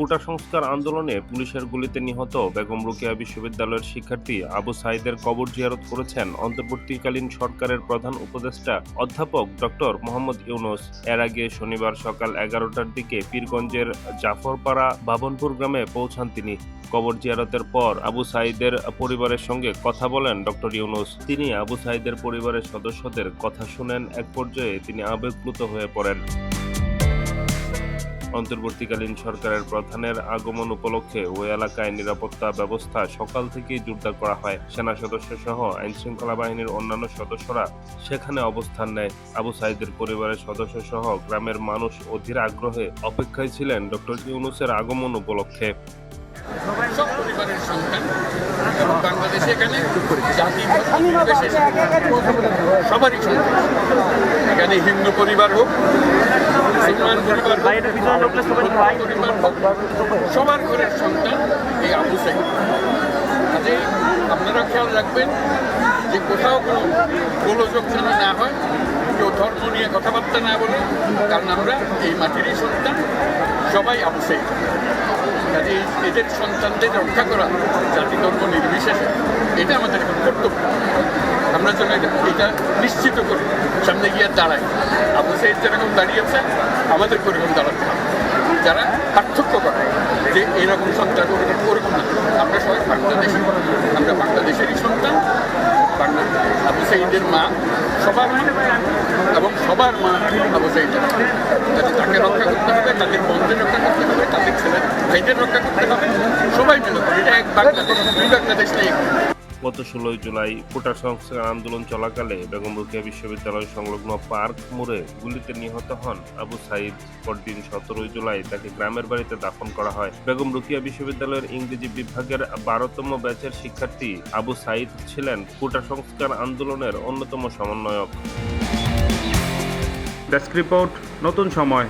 কোটা সংস্কার আন্দোলনে পুলিশের গুলিতে নিহত বেগম রোকেয়া বিশ্ববিদ্যালয়ের শিক্ষার্থী আবু সাইদের কবর জিয়ারত করেছেন অন্তর্বর্তীকালীন সরকারের প্রধান উপদেষ্টা অধ্যাপক ডক্টর মোহাম্মদ ইউনুস। এর আগে শনিবার সকাল এগারোটার দিকে পীরগঞ্জের জাফরপাড়া বাবনপুর গ্রামে পৌঁছান তিনি। কবর জিয়ারতের পর আবু সাইদের পরিবারের সঙ্গে কথা বলেন ডক্টর ইউনুস। তিনি আবু সাইদের পরিবারের সদস্যদের কথা শুনেন। এক পর্যায়ে তিনি আবেগপ্লুত হয়ে পড়েন। অন্তর্বর্তীকালীন সরকারের প্রধানের আগমন উপলক্ষে ওই এলাকায় নিরাপত্তা ব্যবস্থা সকাল থেকেই জোরদার করা হয়। সেনা সদস্য সহ আইনশৃঙ্খলা বাহিনীর অন্যান্য সদস্যরা সেখানে অবস্থান নেয়। আবু সাইদের পরিবারের সদস্য সহ গ্রামের মানুষ অধীর আগ্রহে অপেক্ষায় ছিলেন ডক্টর ইউনুসের আগমন উপলক্ষে। সব পরিবারের সন্তান। এবং বাংলাদেশে এখানে জাতি সবারই সন্তান। এখানে হিন্দু পরিবার হোক সবার ঘরের সন্তান এই আবু সাইদ। কাজে আপনারা খেয়াল রাখবেন যে কোথাও কোনো গোলযোগ যেন না হয়, কেউ ধর্ম নিয়ে কথাবার্তা না বলে কারণ আমরা এই মাটিরই সন্তান, সবাই আবু সাইদ। কাজে এদের সন্তানদের রক্ষা করা জাতি ধর্ম নির্বিশেষে, এটা আমাদের এখন কর্তব্য। আমরা যেন এটা নিশ্চিত করি। সামনে গিয়ে দাঁড়াই। আবু সাইদ যেরকম দাঁড়িয়েছে, আমাদের ওরকম দাঁড়াতে হবে যারা পার্থক্য করে যে এরকম সন্তান ওরকম ওরকম না। আমরা সবাই বাংলাদেশি আমরা বাংলাদেশেরই সন্তান। বাংলা আবু সাইদের মা, সবার মা এবং সবার মা আবু সাইদের কাজে তাকে রক্ষা করতে হবে, তাদের বন্ধের রক্ষা করতে হবে, তাদের ছেলের ভাইদের রক্ষা করতে হবে। সবাই মিলে এটা এক বাংলাদেশ দুই বাংলাদেশ নেই গত ষোলোই জুলাই কোটা সংস্কার আন্দোলন চলাকালে বেগম বিশ্ববিদ্যালয় সংলগ্ন পার্ক মোড়ে গুলিতে নিহত হন আবু সাইদ। পরদিন সতেরোই জুলাই তাকে গ্রামের বাড়িতে দাফন করা হয়। বেগম রোকেয়া বিশ্ববিদ্যালয়ের ইংরেজি বিভাগের বারোতম ব্যাচের শিক্ষার্থী আবু সাইদ ছিলেন কোটা সংস্কার আন্দোলনের অন্যতম সমন্বয়ক। ডেস্ক রিপোর্ট, নতুন সময়।